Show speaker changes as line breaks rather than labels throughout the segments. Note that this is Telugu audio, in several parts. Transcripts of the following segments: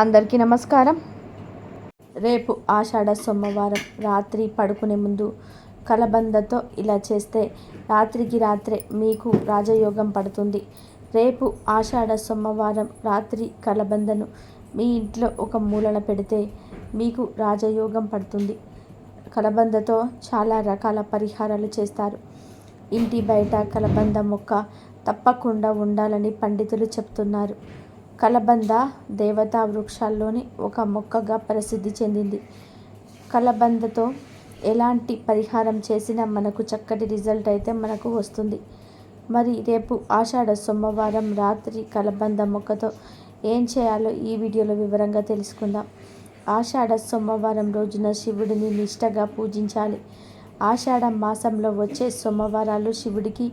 అందరికీ నమస్కారం. రేపు ఆషాఢ సోమవారం రాత్రి పడుకునే ముందు కలబందతో ఇలా చేస్తే రాత్రికి రాత్రే మీకు రాజయోగం పడుతుంది. రేపు ఆషాఢ సోమవారం రాత్రి కలబందను మీ ఇంట్లో ఒక మూలన పెడితే మీకు రాజయోగం పడుతుంది. కలబందతో చాలా రకాల పరిహారాలు చేస్తారు. ఇంటి బయట కలబంద మొక్క తప్పకుండా ఉండాలని పండితులు చెప్తున్నారు. కలబంద దేవతా వృక్షాల్లోని ఒక మొక్కగా ప్రసిద్ధి చెందింది. కలబందతో ఎలాంటి పరిహారం చేసినా మనకు చక్కటి రిజల్ట్ అయితే మనకు వస్తుంది. మరి రేపు ఆషాఢ సోమవారం రాత్రి కలబంద మొక్కతో ఏం చేయాలో ఈ వీడియోలో వివరంగా తెలుసుకుందాం. ఆషాఢ సోమవారం రోజున శివుడిని నిష్టగా పూజించాలి. ఆషాఢ మాసంలో వచ్చే సోమవారాలు శివుడికి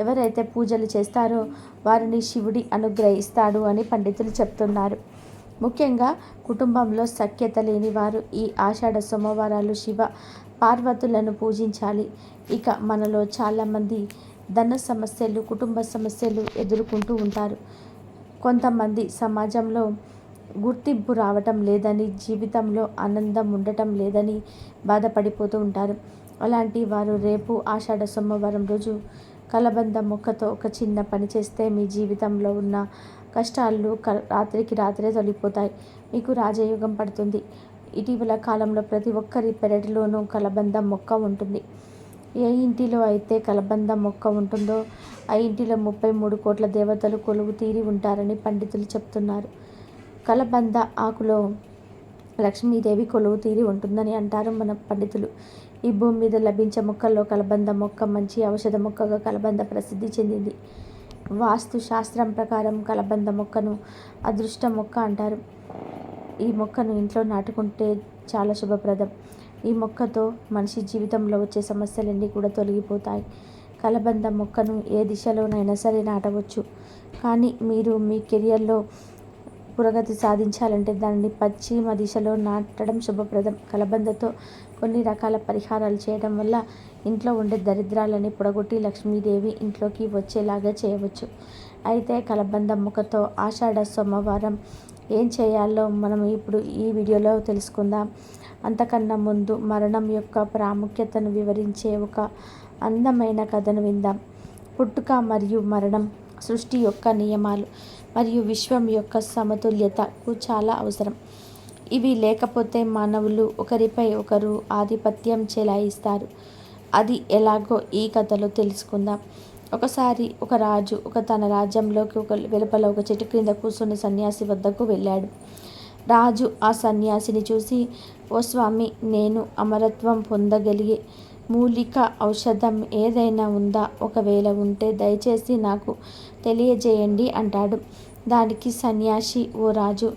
ఎవరైతే పూజలు చేస్తారో వారిని శివుడి అనుగ్రహిస్తాడు అని పండితులు చెప్తున్నారు. ముఖ్యంగా కుటుంబంలో సఖ్యత లేని వారు ఈ ఆషాఢ సోమవారాలు శివ పార్వతులను పూజించాలి. ఇక మనలో చాలామంది ధన సమస్యలు కుటుంబ సమస్యలు ఎదుర్కొంటూ ఉంటారు. కొంతమంది సమాజంలో గుర్తింపు రావటం లేదని జీవితంలో ఆనందం ఉండటం లేదని బాధపడిపోతూ ఉంటారు. అలాంటి వారు రేపు ఆషాఢ సోమవారం రోజు కలబంద మొక్కతో ఒక చిన్న పని చేస్తే మీ జీవితంలో ఉన్న కష్టాలు క రాత్రికి రాత్రే తొలిపోతాయి మీకు రాజయోగం పడుతుంది. ఇటీవల కాలంలో ప్రతి ఒక్కరి పెరటిలోనూ కలబంద మొక్క ఉంటుంది. ఏ ఇంటిలో అయితే కలబంద మొక్క ఉంటుందో ఆ ఇంటిలో ముప్పై మూడు కోట్ల దేవతలు కొలువు తీరి ఉంటారని పండితులు చెప్తున్నారు. కలబంద ఆకులో లక్ష్మీదేవి కొలువు తీరి ఉంటుందని అంటారు మన పండితులు. ఈ భూమి మీద లభించే మొక్కల్లో కలబంద మొక్క మంచి ఔషధ మొక్కగా కలబంద ప్రసిద్ధి చెందింది. వాస్తు శాస్త్రం ప్రకారం కలబంద మొక్కను అదృష్ట మొక్క అంటారు. ఈ మొక్కను ఇంట్లో నాటుకుంటే చాలా శుభప్రదం. ఈ మొక్కతో మనిషి జీవితంలో వచ్చే సమస్యలన్నీ కూడా తొలగిపోతాయి. కలబంద మొక్కను ఏ దిశలోనైనా సరే నాటవచ్చు. కానీ మీరు మీ కెరియర్లో పురోగతి సాధించాలంటే దానిని పశ్చిమ దిశలో నాటడం శుభప్రదం. కలబందతో కొన్ని రకాల పరిహారాలు చేయడం వల్ల ఇంట్లో ఉండే దరిద్రాలని పొడగొట్టి లక్ష్మీదేవి ఇంట్లోకి వచ్చేలాగా చేయవచ్చు. అయితే కలబంద ముఖతో ఆషాఢ సోమవారం ఏం చేయాలో మనం ఇప్పుడు ఈ వీడియోలో తెలుసుకుందాం. అంతకన్నా ముందు మరణం యొక్క ప్రాముఖ్యతను వివరించే ఒక అందమైన కథను విందాం. పుట్టుక మరియు మరణం సృష్టి యొక్క నియమాలు. మరియు విశ్వం యొక్క సమతుల్యతకు చాలా అవసరం. ఇవి లేకపోతే మానవులు ఒకరిపై ఒకరు ఆధిపత్యం చెలాయిస్తారు. అది ఎలాగో ఈ కథలో తెలుసుకుందాం. ఒకసారి ఒక రాజు ఒక తన రాజ్యంలోకి ఒక వెలుపల ఒక చెట్టు క్రింద కూర్చుని సన్యాసి వద్దకు వెళ్ళాడు. రాజు ఆ సన్యాసిని చూసి ఓ స్వామి నేను అమరత్వం పొందగలిగే మూలిక ఔషధం ఏదైనా ఉందా? ఒకవేళ ఉంటే దయచేసి నాకు తెలియజేయండి అంటాడు. దానికి సన్యాసి ఓ రాజు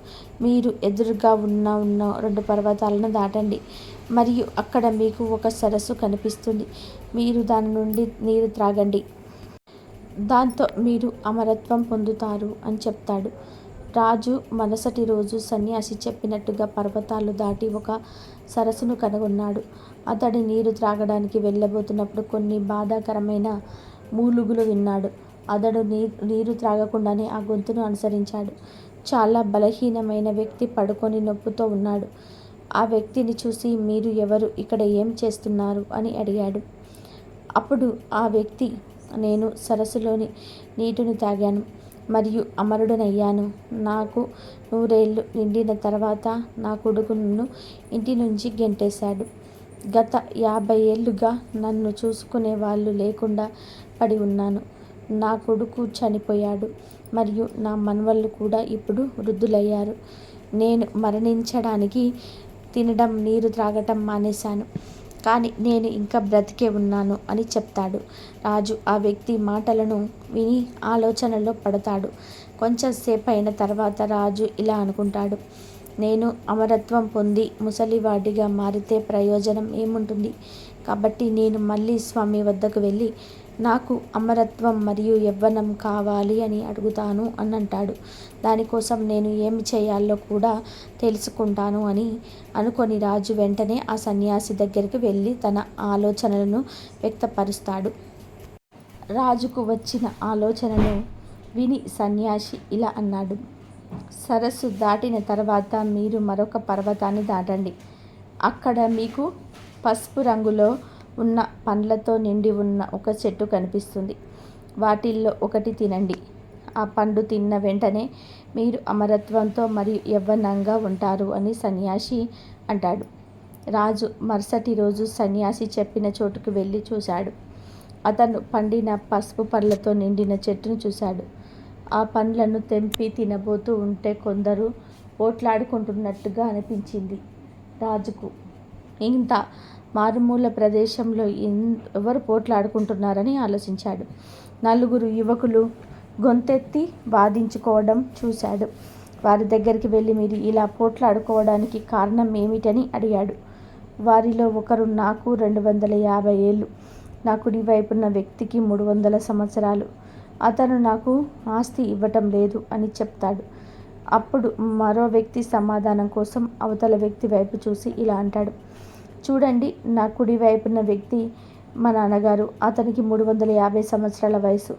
మీరు ఎదురుగా ఉన్న ఉన్న రెండు పర్వతాలను దాటండి. మరియు అక్కడ మీకు ఒక సరస్సు కనిపిస్తుంది. మీరు దాని నుండి నీరు త్రాగండి. దాంతో మీరు అమరత్వం పొందుతారు అని చెప్తాడు. రాజు మరుసటి రోజు సన్యాసి చెప్పినట్టుగా పర్వతాలు దాటి ఒక సరస్సును కనుగొన్నాడు. అతడి నీరు త్రాగడానికి వెళ్ళబోతున్నప్పుడు కొన్ని బాధాకరమైన మూలుగులు విన్నాడు. అతడు నీరు నీరు త్రాగకుండానే ఆ గొంతును అనుసరించాడు. చాలా బలహీనమైన వ్యక్తి పడుకొని నొప్పుతో ఉన్నాడు. ఆ వ్యక్తిని చూసి మీరు ఎవరు ఇక్కడ ఏం చేస్తున్నారు? అని అడిగాడు. అప్పుడు ఆ వ్యక్తి నేను సరస్సులోని నీటిని తాగాను మరియు అమరుడనయ్యాను. నాకు నూరేళ్ళు నిండిన తర్వాత నా కొడుకును ఇంటి నుంచి గెంటేశాడు. గత యాభై ఏళ్ళుగా నన్ను చూసుకునే వాళ్ళు లేకుండా పడి ఉన్నాను. నా కొడుకు చనిపోయాడు మరియు నా మనవళ్ళు కూడా ఇప్పుడు వృద్ధులయ్యారు. నేను మరణించడానికి తినడం నీరు త్రాగటం మానేశాను. కానీ నేను ఇంకా బ్రతికే ఉన్నాను అని చెప్తాడు. రాజు ఆ వ్యక్తి మాటలను విని ఆలోచనలో పడతాడు. కొంచెం సేపు అయిన తర్వాత రాజు ఇలా అనుకుంటాడు. నేను అమరత్వం పొంది ముసలివాడిగా మారితే ప్రయోజనం ఏముంటుంది? కాబట్టి నేను మళ్ళీ స్వామి వద్దకు వెళ్ళి నాకు అమరత్వం మరియు యవ్వనం కావాలి అని అడుగుతాను అని అంటాడు. దానికోసం నేను ఏమి చేయాలో కూడా తెలుసుకుంటాను అని అనుకొని రాజు వెంటనే ఆ సన్యాసి దగ్గరికి వెళ్ళి తన ఆలోచనలను వ్యక్తపరుస్తాడు. రాజుకు వచ్చిన ఆలోచనను విని సన్యాసి ఇలా అన్నాడు. సరస్సు దాటిన తర్వాత మీరు మరొక పర్వతాన్ని దాటండి. అక్కడ మీకు పసుపు రంగులో ఉన్న పండ్లతో నిండి ఉన్న ఒక చెట్టు కనిపిస్తుంది. వాటిల్లో ఒకటి తినండి. ఆ పండు తిన్న వెంటనే మీరు అమరత్వంతో మరియు యవ్వనంగా ఉంటారు అని సన్యాసి అంటాడు. రాజు మరుసటి రోజు సన్యాసి చెప్పిన చోటుకు వెళ్ళి చూశాడు. అతను పండిన పసుపు పళ్ళతో నిండిన చెట్టును చూశాడు. ఆ పండ్లను తెంపి తినబోతూ ఉంటే కొందరు పోట్లాడుకుంటున్నట్టుగా అనిపించింది రాజుకు. ఇంత మారుమూల ప్రదేశంలో ఎవరు పోట్లాడుకుంటున్నారని ఆలోచించాడు. నలుగురు యువకులు గొంతెత్తి వాదించుకోవడం చూశాడు. వారి దగ్గరికి వెళ్ళి మీరు ఇలా పోట్లాడుకోవడానికి కారణం ఏమిటని అడిగాడు. వారిలో ఒకరు నాకు రెండు వందల యాభై ఏళ్ళు. నా కుడి వైపున్న వ్యక్తికి మూడు వందల సంవత్సరాలు. అతను నాకు ఆస్తి ఇవ్వటం లేదు అని చెప్తాడు. అప్పుడు మరో వ్యక్తి సమాధానం కోసం అవతల వ్యక్తి వైపు చూసి ఇలా అంటాడు. చూడండి నా కుడి వైపున్న వ్యక్తి మా నాన్నగారు. అతనికి మూడు వందల యాభై సంవత్సరాల వయసు.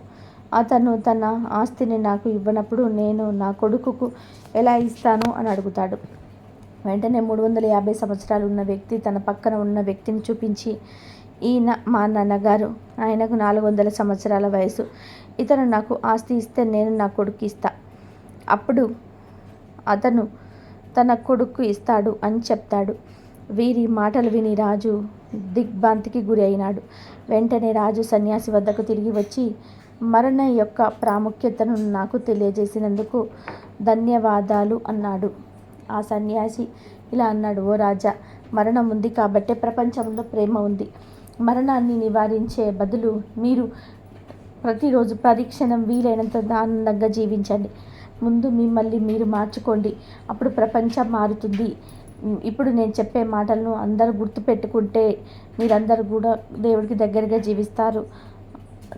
అతను తన ఆస్తిని నాకు ఇవ్వనప్పుడు నేను నా కొడుకుకు ఎలా ఇస్తాను అని అడుగుతాడు. వెంటనే మూడు వందల యాభై సంవత్సరాలు ఉన్న వ్యక్తి తన పక్కన ఉన్న వ్యక్తిని చూపించి ఈయన మా నాన్నగారు. ఆయనకు నాలుగు వందల సంవత్సరాల వయసు. ఇతను నాకు ఆస్తి ఇస్తే నేను నా కొడుకు ఇస్తా. అప్పుడు అతను తన కొడుకు ఇస్తాడు అని చెప్తాడు. వీరి మాటలు విని రాజు దిగ్భ్రాంతికి గురి అయినాడు. వెంటనే రాజు సన్యాసి వద్దకు తిరిగి వచ్చి మరణ యొక్క ప్రాముఖ్యతను నాకు తెలియజేసినందుకు ధన్యవాదాలు అన్నాడు. ఆ సన్యాసి ఇలా అన్నాడు ఓ రాజా మరణం ఉంది కాబట్టే ప్రపంచంలో ప్రేమ ఉంది. మరణాన్ని నివారించే బదులు మీరు ప్రతిరోజు పరీక్షణం వీలైనంత ఆనందంగా జీవించండి. ముందు మిమ్మల్ని మీరు మార్చుకోండి. అప్పుడు ప్రపంచం మారుతుంది. ఇప్పుడు నేను చెప్పే మాటలను అందరూ గుర్తుపెట్టుకుంటే మీరందరూ కూడా దేవుడికి దగ్గరగా జీవిస్తారు.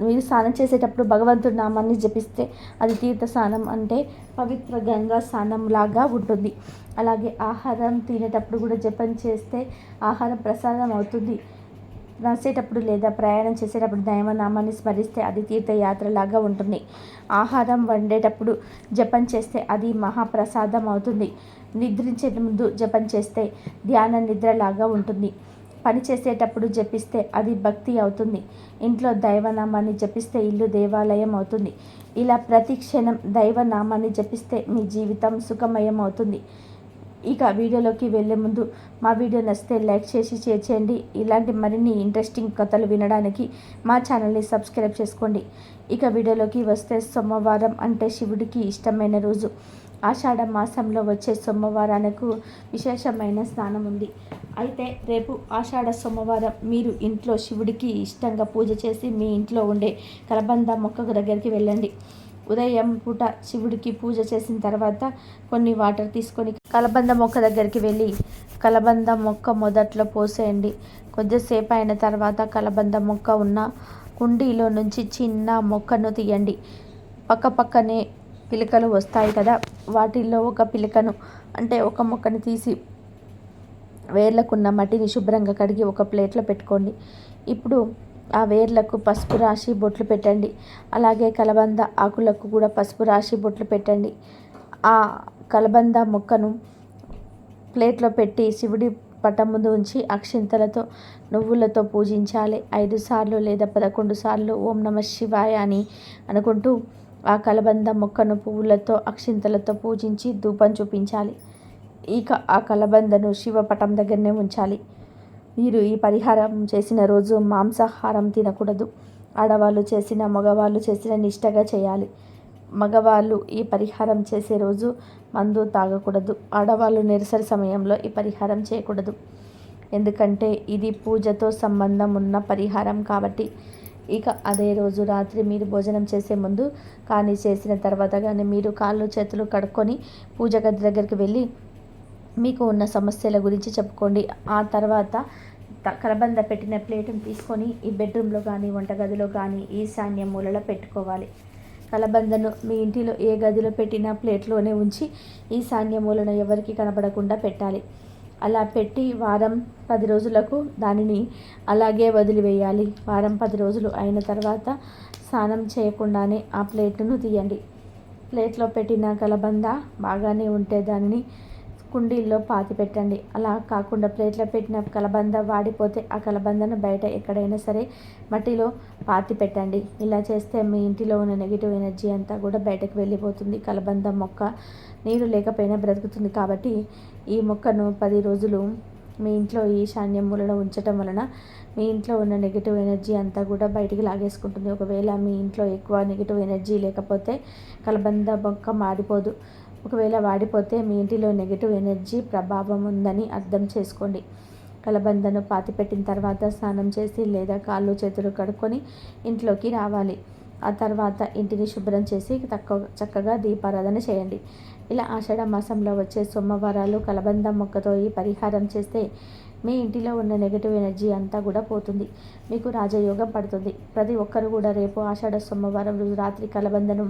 మీరు స్నానం చేసేటప్పుడు భగవంతుడి నామాన్ని జపిస్తే అది తీర్థ స్నానం అంటే పవిత్ర గంగా స్నానం లాగా ఉంటుంది. అలాగే ఆహారం తినేటప్పుడు కూడా జపం చేస్తే ఆహారం ప్రసాదం అవుతుంది. నడిచేటప్పుడు లేదా ప్రయాణం చేసేటప్పుడు దైవనామాన్ని స్మరిస్తే అది తీర్థయాత్రలాగా ఉంటుంది. ఆహారం వండేటప్పుడు జపం చేస్తే అది మహాప్రసాదం అవుతుంది. నిద్రించే ముందు జపం చేస్తే ధ్యాన నిద్రలాగా ఉంటుంది. పని చేసేటప్పుడు జపిస్తే అది భక్తి అవుతుంది. ఇంట్లో దైవనామాన్ని జపిస్తే ఇల్లు దేవాలయం అవుతుంది. ఇలా ప్రతి క్షణం దైవనామాన్ని జపిస్తే మీ జీవితం సుఖమయం అవుతుంది ఇక వీడియోలోకి వెళ్ళే ముందు మా వీడియో నచ్చితే లైక్ చేసి షేర్ చేయండి. ఇలాంటి మరిన్ని ఇంట్రెస్టింగ్ కథలు వినడానికి మా ఛానల్ని సబ్స్క్రైబ్ చేసుకోండి. ఇక వీడియోలోకి వస్తే సోమవారం అంటే శివుడికి ఇష్టమైన రోజు. ఆషాఢ మాసంలో వచ్చే సోమవారానికి విశేషమైన స్నానం ఉంది. అయితే రేపు ఆషాఢ సోమవారం మీరు ఇంట్లో శివుడికి ఇష్టంగా పూజ చేసి మీ ఇంట్లో ఉండే కలబంద మొక్క దగ్గరికి వెళ్ళండి. ఉదయం పూట శివుడికి పూజ చేసిన తర్వాత కొన్ని వాటర్ తీసుకొని కలబంద మొక్క దగ్గరికి వెళ్ళి కలబంద మొక్క మొదట్లో పోసేయండి. కొద్దిసేపు అయిన తర్వాత కలబంద మొక్క ఉన్న కుండీలో నుంచి చిన్న మొక్కను తీయండి. పక్క పక్కనే పిలకలు వస్తాయి కదా వాటిల్లో ఒక పిలకను అంటే ఒక మొక్కను తీసి వేర్లకున్న మట్టిని శుభ్రంగా కడిగి ఒక ప్లేట్లో పెట్టుకోండి. ఇప్పుడు ఆ వేర్లకు పసుపు రాసి బొట్లు పెట్టండి. అలాగే కలబంద ఆకులకు కూడా పసుపు రాసి బొట్లు పెట్టండి. ఆ కలబంద మొక్కను ప్లేట్లో పెట్టి శివుడి పటం ముందు ఉంచి అక్షింతలతో నువ్వులతో పూజించాలి. ఐదు సార్లు లేదా పదకొండు సార్లు ఓం నమ శివాయ అని అనుకుంటూ ఆ కలబంద మొక్కను పువ్వులతో అక్షింతలతో పూజించి ధూపం చూపించాలి. ఇక ఆ కలబందను శివపటం దగ్గరనే ఉంచాలి. మీరు ఈ పరిహారం చేసిన రోజు మాంసాహారం తినకూడదు. ఆడవాళ్ళు చేసిన మగవాళ్ళు చేసిన నిష్టగా చేయాలి. మగవాళ్ళు ఈ పరిహారం చేసే రోజు మందు తాగకూడదు. ఆడవాళ్ళు నిరసరి సమయంలో ఈ పరిహారం చేయకూడదు. ఎందుకంటే ఇది పూజతో సంబంధం ఉన్న పరిహారం కాబట్టి. ఇక అదే రోజు రాత్రి మీరు భోజనం చేసే ముందు కానీ చేసిన తర్వాత కానీ మీరు కాళ్ళు చేతులు కడుక్కొని పూజ గది దగ్గరికి వెళ్ళి మీకు ఉన్న సమస్యల గురించి చెప్పుకోండి. ఆ తర్వాత కలబంద పెట్టిన ప్లేట్ని తీసుకొని ఈ బెడ్రూమ్లో కానీ వంటగదిలో కానీ ఈశాన్య మూలలో పెట్టుకోవాలి. కలబందను మీ ఇంటిలో ఏ గదిలో పెట్టినా ప్లేట్లోనే ఉంచి ఈశాన్య మూలన ఎవరికి కనబడకుండా పెట్టాలి. అలా పెట్టి వారం పది రోజులకు దానిని అలాగే వదిలివేయాలి. వారం పది రోజులు అయిన తర్వాత స్నానం చేయకుండానే ఆ ప్లేట్ను తీయండి. ప్లేట్లో పెట్టిన కలబంద బాగానే ఉంటే దానిని కుండీల్లో పాతి పెట్టండి. అలా కాకుండా ప్లేట్లో పెట్టిన కలబంద వాడిపోతే ఆ కలబందను బయట ఎక్కడైనా సరే మట్టిలో పాతి పెట్టండి. ఇలా చేస్తే మీ ఇంటిలో ఉన్న నెగిటివ్ ఎనర్జీ అంతా కూడా బయటకు వెళ్ళిపోతుంది. కలబంద మొక్క నీరు లేకపోయినా బ్రతుకుతుంది కాబట్టి ఈ మొక్కను పది రోజులు మీ ఇంట్లో ఈశాన్యం మూలలో ఉంచటం వలన మీ ఇంట్లో ఉన్న నెగిటివ్ ఎనర్జీ అంతా కూడా బయటికి లాగేసుకుంటుంది. ఒకవేళ మీ ఇంట్లో ఎక్కువ నెగిటివ్ ఎనర్జీ లేకపోతే కలబంద మొక్క మాడిపోదు. ఒకవేళ వాడిపోతే మీ ఇంటిలో నెగిటివ్ ఎనర్జీ ప్రభావం ఉందని అర్థం చేసుకోండి. కలబందను పాతిపెట్టిన తర్వాత స్నానం చేసి లేదా కాళ్ళు చేతులు కడుక్కొని ఇంట్లోకి రావాలి. ఆ తర్వాత ఇంటిని శుభ్రం చేసి తక్కువ చక్కగా దీపారాధన చేయండి. ఇలా ఆషాఢ మాసంలో వచ్చే సోమవారాలు కలబంద మొక్కతో ఈ పరిహారం చేస్తే మీ ఇంటిలో ఉన్న నెగిటివ్ ఎనర్జీ అంతా కూడా పోతుంది. మీకు రాజయోగం పడుతుంది. ప్రతి ఒక్కరు కూడా రేపు ఆషాఢ సోమవారం రోజు రాత్రి కలబందను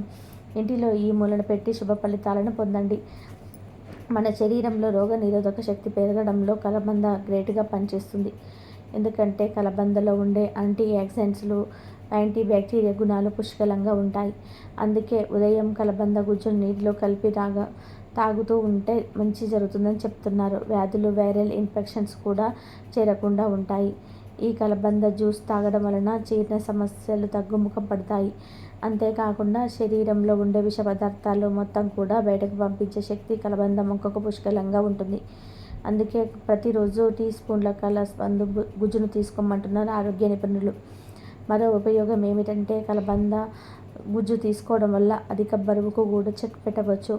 ఇంటిలో ఈ మూలన పెట్టి శుభ ఫలితాలను పొందండి. మన శరీరంలో రోగ నిరోధక శక్తి పెరగడంలో కలబంద గ్రేట్గా పనిచేస్తుంది. ఎందుకంటే కలబందలో ఉండే యాంటీ యాక్సిడెంట్స్లు యాంటీ బ్యాక్టీరియా గుణాలు పుష్కలంగా ఉంటాయి. అందుకే ఉదయం కలబంద గుజ్జును నీటిలో కలిపి రాగా తాగుతూ ఉంటే మంచి జరుగుతుందని చెప్తున్నారు. వ్యాధులు వైరల్ ఇన్ఫెక్షన్స్ కూడా చేరకుండా ఉంటాయి. ఈ కలబంద జ్యూస్ తాగడం వలన జీర్ణ సమస్యలు తగ్గుముఖం పడతాయి. అంతేకాకుండా శరీరంలో ఉండే విష పదార్థాలు మొత్తం కూడా బయటకు పంపించే శక్తి కలబంద మొక్కకు పుష్కలంగా ఉంటుంది. అందుకే ప్రతిరోజు టీ స్పూన్ల కలబంద గుజ్జును తీసుకోమంటున్నారు ఆరోగ్య నిపుణులు. మరో ఉపయోగం ఏమిటంటే కలబంద గుజ్జు తీసుకోవడం వల్ల అధిక బరువుకు కూడా చెక్ పెట్టవచ్చు.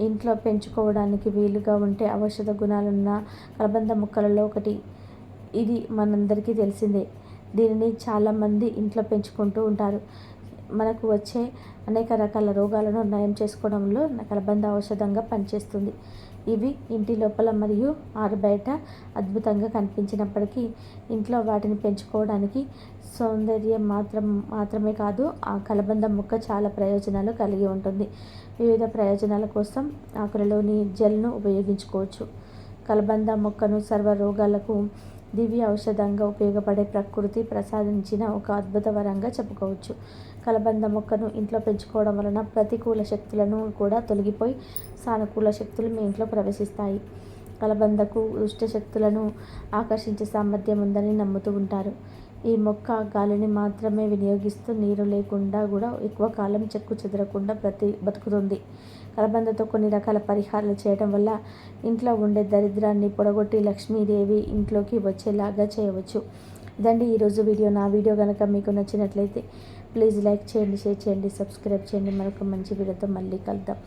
ఇంట్లో పెంచుకోవడానికి వీలుగా ఉంటే ఔషధ గుణాలున్న కలబంద మొక్కలలో ఒకటి ఇది మనందరికీ తెలిసిందే. దీనిని చాలామంది ఇంట్లో పెంచుకుంటూ ఉంటారు. మనకు వచ్చే అనేక రకాల రోగాలను నయం చేసుకోవడంలో కలబంద ఔషధంగా పనిచేస్తుంది. ఇవి ఇంటి లోపల మరియు ఆరు బయట అద్భుతంగా కనిపించినప్పటికీ ఇంట్లో వాటిని పెంచుకోవడానికి సౌందర్యం మాత్రం మాత్రమే కాదు ఆ కలబంద మొక్క చాలా ప్రయోజనాలు కలిగి ఉంటుంది. వివిధ ప్రయోజనాల కోసం ఆకులలోని జెల్ను ఉపయోగించుకోవచ్చు. కలబంద మొక్కను సర్వ రోగాలకు దివ్య ఔషధంగా ఉపయోగపడే ప్రకృతి ప్రసాదించిన ఒక అద్భుత వరంగా చెప్పుకోవచ్చు. కలబంద మొక్కను ఇంట్లో పెంచుకోవడం వలన ప్రతికూల శక్తులను కూడా తొలగిపోయి సానుకూల శక్తులు మీ ఇంట్లో ప్రవేశిస్తాయి. కలబందకు దుష్ట శక్తులను ఆకర్షించే సామర్థ్యం ఉందని నమ్ముతూ ఉంటారు. ఈ మొక్క గాలిని మాత్రమే వినియోగిస్తూ నీరు లేకుండా కూడా ఎక్కువ కాలం చెక్కు చెదరకుండా ప్రతి బతుకుతుంది. కలబందతో కొన్ని రకాల పరిహారాలు చేయడం వల్ల ఇంట్లో ఉండే దరిద్రాన్ని పొడగొట్టి లక్ష్మీదేవి ఇంట్లోకి వచ్చేలాగా చేయవచ్చు. ఇదండి ఈరోజు వీడియో. నా వీడియో కనుక మీకు నచ్చినట్లయితే ప్లీజ్ లైక్ చేయండి షేర్ చేయండి సబ్స్క్రైబ్ చేయండి. మరొక మంచి వీడియోతో మళ్ళీ కలుద్దాం.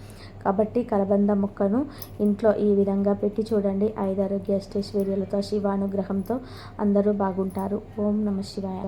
కాబట్టి కలబంద మొక్కను ఇంట్లో ఈ విధంగా పెట్టి చూడండి. ఐదారు అష్టేశ్వర్యాలతో శివానుగ్రహంతో అందరూ బాగుంటారు. ఓం నమ శివాయ.